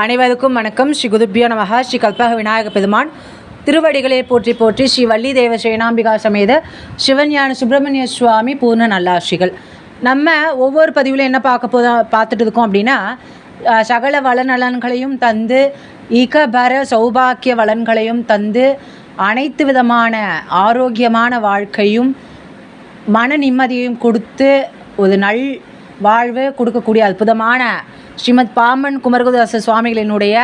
அனைவருக்கும் வணக்கம். ஸ்ரீ குதுப்பியோ நமக ஸ்ரீ கல்பக விநாயக பெருமான் திருவடிகளை போற்றி போற்றி ஸ்ரீ வள்ளி தேவ சேனாம்பிகா சமேத சிவஞான சுப்பிரமணிய சுவாமி பூர்ண நல்லாட்சிகள். நம்ம ஒவ்வொரு பதிவில் என்ன பார்க்க போதா பார்த்துட்டு இருக்கோம் அப்படின்னா சகல வளநலன்களையும் தந்து இகபர சௌபாக்கிய வளன்களையும் தந்து அனைத்து விதமான ஆரோக்கியமான வாழ்க்கையும் மன நிம்மதியையும் கொடுத்து ஒரு நல் வாழ்வு கொடுக்கக்கூடிய அற்புதமான ஸ்ரீமத் பாமன் குமரகுதாச சுவாமிகளினுடைய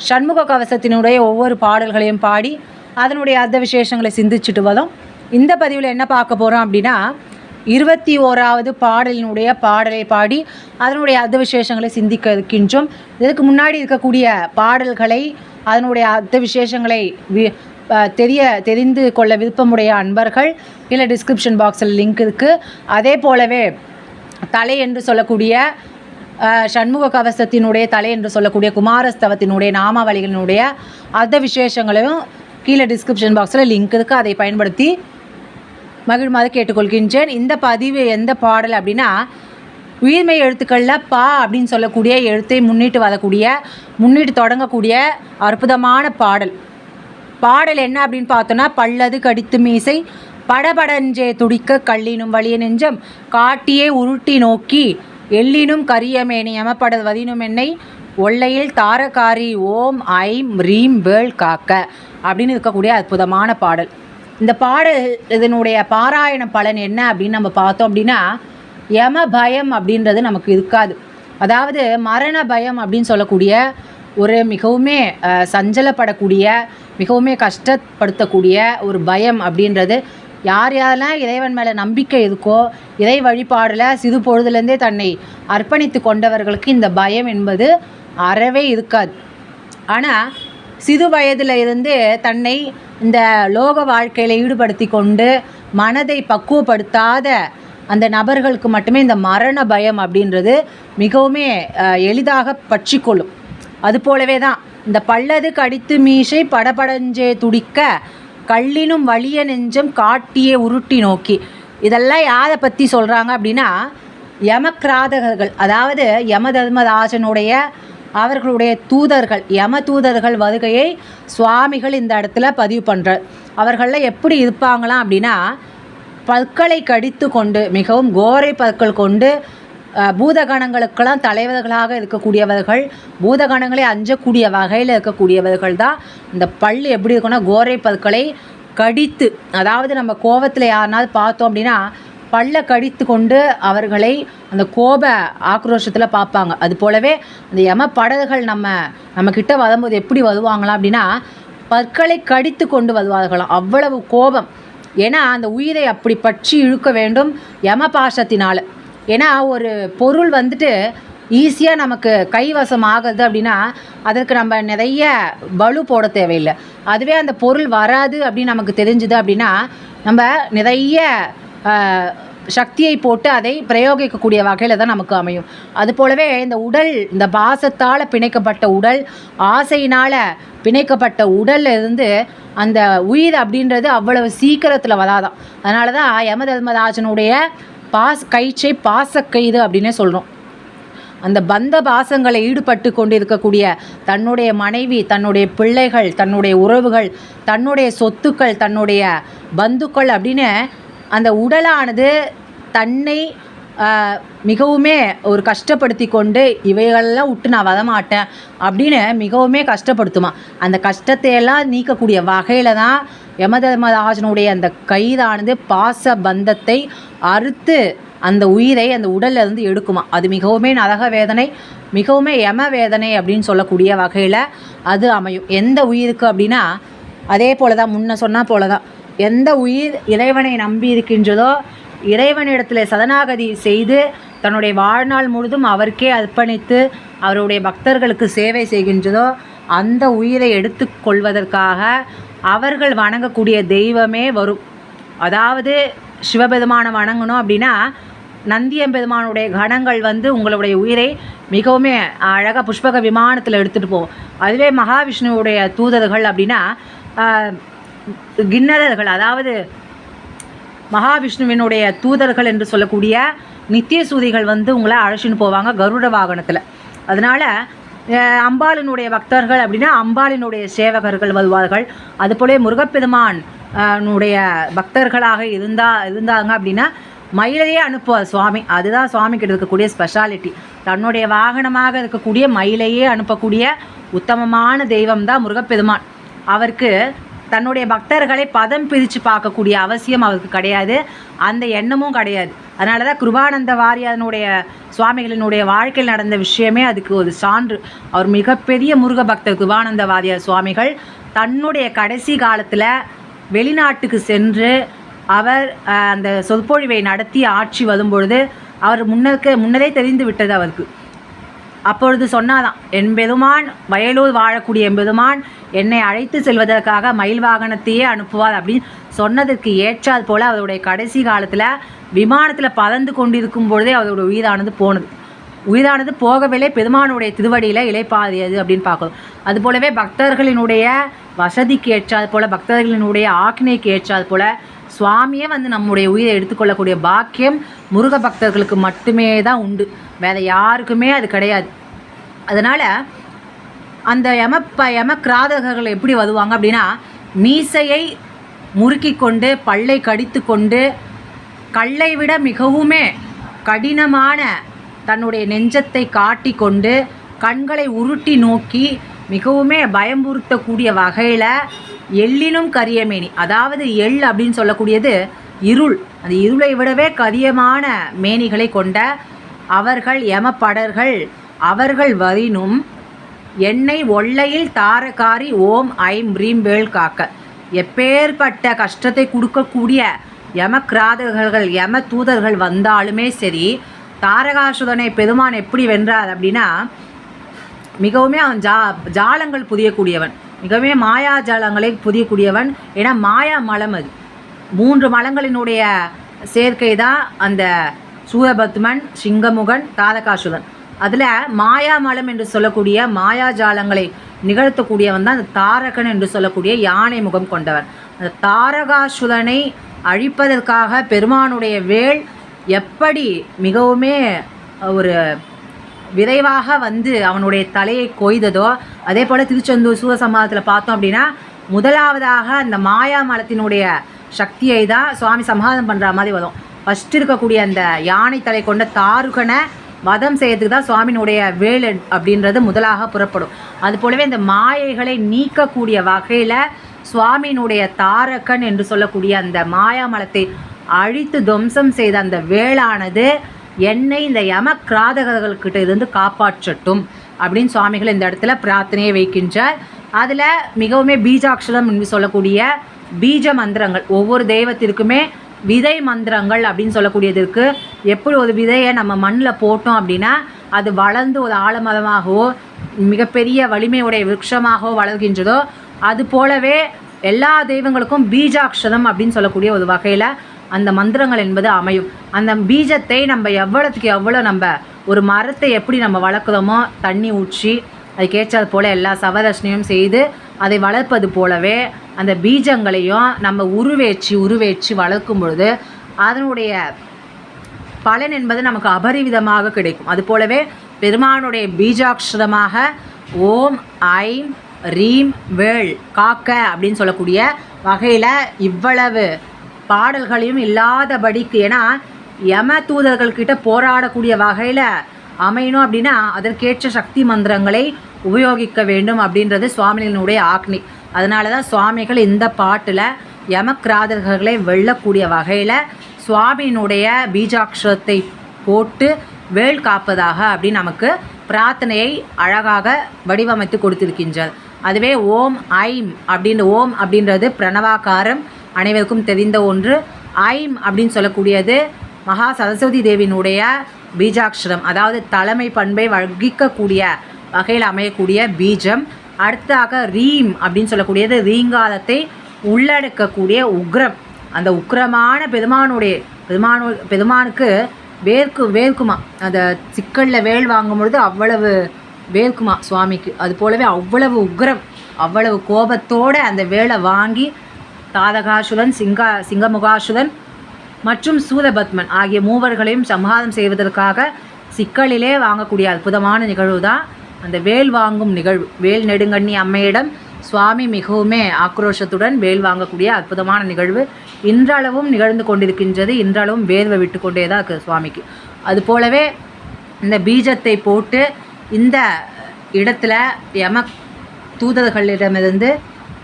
சண்முக கவசத்தினுடைய ஒவ்வொரு பாடல்களையும் பாடி அதனுடைய அர்த்த விசேஷங்களை சிந்திச்சுட்டு வரோம் இந்த பதிவில் என்ன பார்க்க போகிறோம் அப்படின்னா இருபத்தி ஓராவது பாடலினுடைய பாடலை பாடி அதனுடைய அர்த்த விசேஷங்களை சிந்திக்க இருக்கின்றோம் இதுக்கு முன்னாடி இருக்கக்கூடிய பாடல்களை அதனுடைய அர்த்த விசேஷங்களை வி தெரிய தெரிந்து கொள்ள விருப்பமுடைய அன்பர்கள் இல்லை டிஸ்கிரிப்ஷன் பாக்ஸில் லிங்க் இருக்குது அதே போலவே தலை என்று சொல்லக்கூடிய சண்முக கவசத்தினுடைய தலை என்று சொல்லக்கூடிய குமாரஸ்தவத்தினுடைய நாமாவளிகளினுடைய அர்த்த விசேஷங்களையும் கீழே டிஸ்கிரிப்ஷன் பாக்ஸில் லிங்க் இருக்குது அதை பயன்படுத்தி மகிழ்மாறு கேட்டுக்கொள்கின்றேன். இந்த பதிவு எந்த பாடல் அப்படின்னா உயிர்மை எழுத்துக்களில் பா அப்படின்னு சொல்லக்கூடிய எழுத்தை முன்னிட்டு வரக்கூடிய முன்னிட்டு தொடங்கக்கூடிய அற்புதமான பாடல். பாடல் என்ன அப்படின்னு பார்த்தோன்னா பல்லது கடித்து மீசை படபடஞ்சே துடிக்க கள்ளினும் வழிய நெஞ்சம் காட்டியே உருட்டி நோக்கி எள்ளினும் கரியமேனி எமப்பட வதினும் என்னை ஒல்லையில் தாரகாரி ஓம் ஐம் ரீம் வேள் காக்க அப்படின்னு இருக்கக்கூடிய அற்புதமான பாடல். இந்த பாடல் இதனுடைய பாராயண பலன் என்ன அப்படின்னு நம்ம பார்த்தோம் அப்படின்னா யம பயம் அப்படின்றது நமக்கு இருக்காது. அதாவது மரண பயம் அப்படின்னு சொல்லக்கூடிய ஒரு மிகவுமே சஞ்சலப்படக்கூடிய மிகவுமே கஷ்டப்படுத்தக்கூடிய ஒரு பயம் அப்படின்றது யார் யாரெல்லாம் இறைவன் மேலே நம்பிக்கை இருக்கோ இறை வழிபாடில் சிறு பொழுதுலேருந்தே தன்னை அர்ப்பணித்து கொண்டவர்களுக்கு இந்த பயம் என்பது அறவே இருக்காது. ஆனால் சிறு வயதில் இருந்தே தன்னை இந்த லோக வாழ்க்கையில் ஈடுபடுத்தி கொண்டு மனதை பக்குவப்படுத்தாத அந்த நபர்களுக்கு மட்டுமே இந்த மரண பயம் அப்படின்றது மிகவுமே எளிதாக பற்றிக்கொள்ளும். அது போலவே தான் இந்த பல்லது கடித்து மீசை படபடஞ்சே துடிக்க கள்ளினும் வலிய நெஞ்சம் காட்டியே உருட்டி நோக்கி. இதெல்லாம் யாரை பற்றி சொல்கிறாங்க அப்படின்னா யமக்கிராதகர்கள் அதாவது யமதர்மராஜனுடைய அவர்களுடைய தூதர்கள் யம தூதர்கள் வருகையை சுவாமிகள் இந்த இடத்துல பதிவு பண்ணுறார் அவர்களில் எப்படி இருப்பாங்களாம் அப்படின்னா பற்களை கடித்து கொண்டு மிகவும் கோரை பற்கள் கொண்டு பூதகணங்களுக்கெல்லாம் தலைவர்களாக இருக்கக்கூடியவர்கள் பூதகணங்களை அஞ்சக்கூடிய வகையில் இருக்கக்கூடியவர்கள் தான். இந்த பல் எப்படி இருக்குன்னா கோரை பற்களை கடித்து அதாவது நம்ம கோபத்தில் யாருனாவது பார்த்தோம் அப்படின்னா பல்ல கடித்து கொண்டு அவர்களை அந்த கோப ஆக்ரோஷத்தில் பார்ப்பாங்க. அது போலவே அந்த யம படகுகள் நம்ம நம்ம கிட்ட வரும்போது எப்படி வருவாங்களாம் அப்படின்னா பற்களை கடித்து கொண்டு வருவார்களாம். அவ்வளவு கோபம். ஏன்னா அந்த உயிரை அப்படி பற்றி இழுக்க வேண்டும் யம பாசத்தினால். ஏன்னா ஒரு பொருள் வந்துட்டு ஈஸியாக நமக்கு கைவசம் ஆகுது அப்படின்னா அதற்கு நம்ம நிறைய வலு போட தேவையில்லை. அதுவே அந்த பொருள் வராது அப்படின்னு நமக்கு தெரிஞ்சுது அப்படின்னா நம்ம நிறைய சக்தியை போட்டு அதை பிரயோகிக்கக்கூடிய வகையில் தான் நமக்கு அமையும். அது போலவே இந்த உடல் இந்த பாசத்தால் பிணைக்கப்பட்ட உடல் ஆசையினால் பிணைக்கப்பட்ட உடல்ல இருந்து அந்த உயிர் அப்படின்றது அவ்வளவு சீக்கிரத்தில் வராதான் அதனால தான் யமதர்மராஜனுடைய பாஸ் கயிற்றை பாசக்கைது அப்படின்னே சொல்கிறோம் அந்த பந்த பாசங்களை ஈடுபட்டு கொண்டிருக்கக்கூடிய தன்னுடைய மனைவி தன்னுடைய பிள்ளைகள் தன்னுடைய உறவுகள் தன்னுடைய சொத்துக்கள் தன்னுடைய பந்துக்கள் அப்படின்னு அந்த உடலானது தன்னை மிகவுமே ஒரு கஷ்டப்படுத்தி கொண்டு இவைகளெல்லாம் விட்டு நான் வரமாட்டேன் அப்படின்னு மிகவுமே கஷ்டப்படுத்துமா. அந்த கஷ்டத்தையெல்லாம் நீக்கக்கூடிய வகையில் தான் யமதர்மராஜனுடைய அந்த கயிறானது பாச பந்தத்தை அறுத்து அந்த உயிரை அந்த உடல்ல இருந்து எடுக்குமா. அது மிகவுமே நரக வேதனை மிகவுமே யம வேதனை அப்படின்னு சொல்லக்கூடிய வகையில் அது அமையும். எந்த உயிருக்கு அப்படின்னா அதே போல தான் முன்ன சொன்னால் போல தான் எந்த உயிர் இறைவனை நம்பி இருக்கின்றதோ இறைவனிடத்தில் சதனாகதி செய்து தன்னுடைய வாழ்நாள் முழுதும் அவருக்கே அர்ப்பணித்து அவருடைய பக்தர்களுக்கு சேவை செய்கின்றதோ அந்த உயிரை எடுத்துக்கொள்வதற்காக அவர்கள் வணங்கக்கூடிய தெய்வமே வரும். அதாவது சிவபெருமானை வணங்கணும் அப்படின்னா நந்தியம்பெருமானுடைய கணங்கள் வந்து உங்களுடைய உயிரை மிகவுமே அழகாக புஷ்பக விமானத்தில் எடுத்துகிட்டு போகும். அதுவே மகாவிஷ்ணுவுடைய தூதர்கள் அப்படின்னா கிண்ணறர்கள் அதாவது மகாவிஷ்ணுவினுடைய தூதர்கள் என்று சொல்லக்கூடிய நித்திய சூதிகள் வந்து உங்களை அழைச்சின்னு போவாங்க கருட வாகனத்தில். அதனால் அம்பாளினுடைய பக்தர்கள் அப்படின்னா அம்பாளினுடைய சேவகர்கள் வருவார்கள். அதுபோல முருகப்பெருமான் பக்தர்களாக இருந்தா இருந்தாங்க அப்படின்னா மயிலையே அனுப்புவார் சுவாமி. அதுதான் சுவாமிக்கு இருக்கக்கூடிய ஸ்பெஷாலிட்டி தன்னுடைய வாகனமாக இருக்கக்கூடிய மயிலையே அனுப்பக்கூடிய உத்தமமான தெய்வம் தான் முருகப்பெருமான். அவருக்கு தன்னுடைய பக்தர்களை பதம் பிரித்து பார்க்கக்கூடிய அவசியம் அவருக்கு கிடையாது. அந்த எண்ணமும் கிடையாது. அதனால தான் கிருபானந்த வாரியாரனுடைய சுவாமிகளினுடைய வாழ்க்கையில் நடந்த விஷயமே அதுக்கு ஒரு சான்று. அவர் மிகப்பெரிய முருக பக்தர் கிருபானந்த வாரியார் சுவாமிகள். தன்னுடைய கடைசி காலத்தில் வெளிநாட்டுக்கு சென்று அவர் அந்த சொற்பொழிவை நடத்தி ஆட்சி வரும்பொழுது அவர் முன்னருக்கு முன்னதே தெரிந்து விட்டது அவருக்கு. அப்பொழுது சொன்னாதான் என் பெருமான் வயலூர் வாழக்கூடிய எம்பெருமான் என்னை அழைத்து செல்வதற்காக மயில் வாகனத்தையே அனுப்புவார் அப்படின்னு சொன்னதற்கு ஏற்றால் போல அவருடைய கடைசி காலத்தில் விமானத்தில் பறந்து கொண்டிருக்கும் பொழுதே அவருடைய உயிரானது போனது. உயிரானது போகவில்லை பெருமானுடைய திருவடியில் இலைப்பாதியது அப்படின்னு பார்க்கணும். அது போலவே பக்தர்களினுடைய வசதிக்கு ஏற்றால் போல பக்தர்களினுடைய ஆக்கினைக்கு ஏற்றால் போல சுவாமியே வந்து நம்முடைய உயிரை எடுத்துக்கொள்ளக்கூடிய பாக்கியம் முருக பக்தர்களுக்கு மட்டுமே தான் உண்டு. வேற யாருக்குமே அது கிடையாது. அதனால் அந்த யமப்ப யமக்கிராதகர்கள் எப்படி வருவாங்க அப்படின்னா மீசையை முறுக்கி கொண்டு பல்லை கடித்து கொண்டு கல்லை விட மிகவுமே கடினமான தன்னுடைய நெஞ்சத்தை காட்டி கொண்டு கண்களை உருட்டி நோக்கி மிகவுமே பயம்புறுத்தக்கூடிய வகையில் எள்ளினும் கரியமேனி. அதாவது எள் அப்படின்னு சொல்லக்கூடியது இருள். அந்த இருளை விடவே கரியமான மேனிகளை கொண்ட அவர்கள் யமப்படர்கள் அவர்கள் வரினும் என்னை ஒல்லையில் தாரகாரி ஓம் ஐம் ரீம் வேள் காக்க. எப்பேற்பட்ட கஷ்டத்தை கொடுக்கக்கூடிய யமக்கிராதகர்கள் யம தூதர்கள் வந்தாலுமே சரி தாரகாசுதனை பெருமான் எப்படி வென்றார் அப்படின்னா மிகவுமே அவன் ஜா ஜாலங்கள் புதியக்கூடியவன். மிகவுமே மாயா ஜாலங்களை புதியக்கூடியவன் ஏன்னா மாயா மலம் அது. மூன்று மலங்களினுடைய சேர்க்கை தான் அந்த சூரபத்மன் சிங்கமுகன் தாரகாசுரன் அதில் மாயா மலம் என்று சொல்லக்கூடிய மாயா ஜாலங்களை நிகழ்த்தக்கூடியவன் தான் அந்த தாரகன் என்று சொல்லக்கூடிய யானை முகம் கொண்டவன். அந்த தாரகாசுரனை அழிப்பதற்காக பெருமானுடைய வேல் எப்படி மிகவுமே ஒரு விரைவாக வந்து அவனுடைய தலையை கொய்ததோ அதே போல் திருச்செந்தூர் சூரசம்ஹாரத்தில் பார்த்தோம் அப்படின்னா முதலாவதாக அந்த மாயா மலத்தினுடைய சக்தியை தான் சுவாமி சம்ஹாரம் பண்ணுற மாதிரி வரும். ஃபஸ்ட்டு இருக்கக்கூடிய அந்த யானை தலை கொண்ட தாருகனை வதம் செய்யறதுக்கு தான் சுவாமியினுடைய வேல் அப்படின்றது முதலாக புறப்படும். அது போலவே இந்த மாயைகளை நீக்கக்கூடிய வகையில் சுவாமியினுடைய தாரகன் என்று சொல்லக்கூடிய அந்த மாயாமலத்தை அழித்து துவம்சம் செய்த அந்த வேளானது என்னை இந்த யம கிராதகர்கள்கிட்ட இருந்து காப்பாற்றட்டும் அப்படின்னு சுவாமிகள் இந்த இடத்துல பிரார்த்தனையை வைக்கின்றார். அதில் மிகவுமே பீஜாட்சரம் என்று சொல்லக்கூடிய பீஜ மந்திரங்கள் ஒவ்வொரு தெய்வத்திற்குமே விதை மந்திரங்கள் அப்படின்னு சொல்லக்கூடியதற்கு எப்படி ஒரு விதையை நம்ம மண்ணில் போட்டோம் அப்படின்னா அது வளர்ந்து ஒரு ஆழமரமாகவோ மிகப்பெரிய வலிமையுடைய விருட்சமாகவோ வளர்கின்றதோ அது போலவே எல்லா தெய்வங்களுக்கும் பீஜாட்சரம் அப்படின்னு சொல்லக்கூடிய ஒரு வகையில் அந்த மந்திரங்கள் என்பது அமையும். அந்த பீஜத்தை நம்ம எவ்வளோத்துக்கு எவ்வளோ நம்ம ஒரு மரத்தை எப்படி நம்ம வளர்க்குறோமோ தண்ணி ஊற்றி அதுக்கேற்றது போல் எல்லா சவதர்ஷனையும் செய்து அதை வளர்ப்பது போலவே அந்த பீஜங்களையும் நம்ம உருவேற்றி உருவேற்றி வளர்க்கும் பொழுது அதனுடைய பலன் என்பது நமக்கு அபரிவிதமாக கிடைக்கும். அது போலவே பெருமானுடைய பீஜாட்சரமாக ஓம் ஐம் ரீம் வேள் காக்க அப்படின்னு சொல்லக்கூடிய வகையில் இவ்வளவு பாடல்களையும் இல்லாதபடிக்கு ஏன்னா யம தூதர்கள்கிட்ட போராடக்கூடிய வகையில் அமையணும் அப்படின்னா அதற்கேற்ற சக்தி மந்திரங்களை உபயோகிக்க வேண்டும் அப்படின்றது சுவாமிகளினுடைய ஆக்னி. அதனால தான் சுவாமிகள் இந்த பாட்டில் யமக்கிராதர்களை வெல்லக்கூடிய வகையில் சுவாமியினுடைய பீஜாட்சரத்தை போட்டு வேள் காப்பதாக அப்படின்னு நமக்கு பிரார்த்தனையை அழகாக வடிவமைத்து கொடுத்திருக்கின்றார். அதுவே ஓம் ஐம் அப்படின்ற ஓம் அப்படின்றது பிரணவாகாரம். அனைவருக்கும் தெரிந்த ஒன்று. ஐம் அப்படின்னு சொல்லக்கூடியது மகா சரஸ்வதி தேவியினுடைய பீஜாட்சரம் அதாவது தலைமை பண்பை வகிக்கக்கூடிய வகையில் அமையக்கூடிய பீஜம். அடுத்ததாக ரீம் அப்படின்னு சொல்லக்கூடியது ரீங்காரத்தை உள்ளடக்கக்கூடிய உக்ரம். அந்த உக்ரமான பெருமானுடைய பெருமானு பெருமானுக்கு வேர்க்கு வேர்க்குமா அந்த சிக்கலில் வேல் வாங்கும் பொழுது அவ்வளவு வேர்க்குமா சுவாமிக்கு. அது போலவே அவ்வளவு உக்ரம் அவ்வளவு கோபத்தோடு அந்த வேலை வாங்கி தாதகாசுரன் சிங்கா சிங்கமுகாசுரன் மற்றும் சூரபத்மன் ஆகிய மூவர்களையும் சம்ஹாரம் செய்வதற்காக சிக்கலிலே வாங்கக்கூடிய அற்புதமான நிகழ்வு தான் அந்த வேல் வாங்கும் நிகழ்வு. வேல் நெடுங்கண்ணி அம்மையிடம் சுவாமி மிகவுமே ஆக்ரோஷத்துடன் வேல் வாங்கக்கூடிய அற்புதமான நிகழ்வு. இன்றளவும் நிகழ்ந்து கொண்டிருக்கின்றது இன்றளவும் வேர்வை விட்டு கொண்டே தான் இருக்குது சுவாமிக்கு. அது போலவே இந்த பீஜத்தை போட்டு இந்த இடத்துல யம தூதர்களிடமிருந்து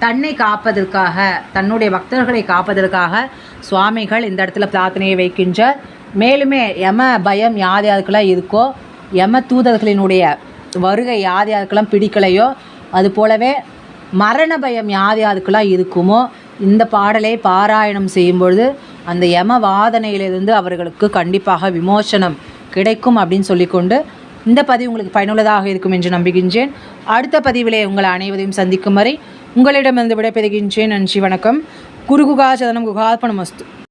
தன்னை காப்பதற்காக தன்னுடைய பக்தர்களை காப்பதற்காக சுவாமிகள் இந்த இடத்துல பிரார்த்தனையை வைக்கின்ற மேலுமே யம பயம் யார் யாருக்கெல்லாம் இருக்கோ யம தூதர்களினுடைய வருகை யார் யாருக்கெல்லாம் பிடிக்கலையோ அது போலவே மரண பயம் யார் யாருக்கெல்லாம் இருக்குமோ இந்த பாடலை பாராயணம் செய்யும்பொழுது அந்த யம வாதனையிலிருந்து அவர்களுக்கு கண்டிப்பாக விமோசனம் கிடைக்கும் அப்படின்னு சொல்லிக்கொண்டு இந்த பதிவு உங்களுக்கு பயனுள்ளதாக இருக்கும் என்று நம்புகின்றேன். அடுத்த பதிவிலே உங்கள் அனைவரையும் சந்திக்கும் வரை உங்களிடமிருந்து விடைபெறுகின்றேன். நன்றி வணக்கம். குருகுகா சதனம் குகார்ப்பணமஸ்து.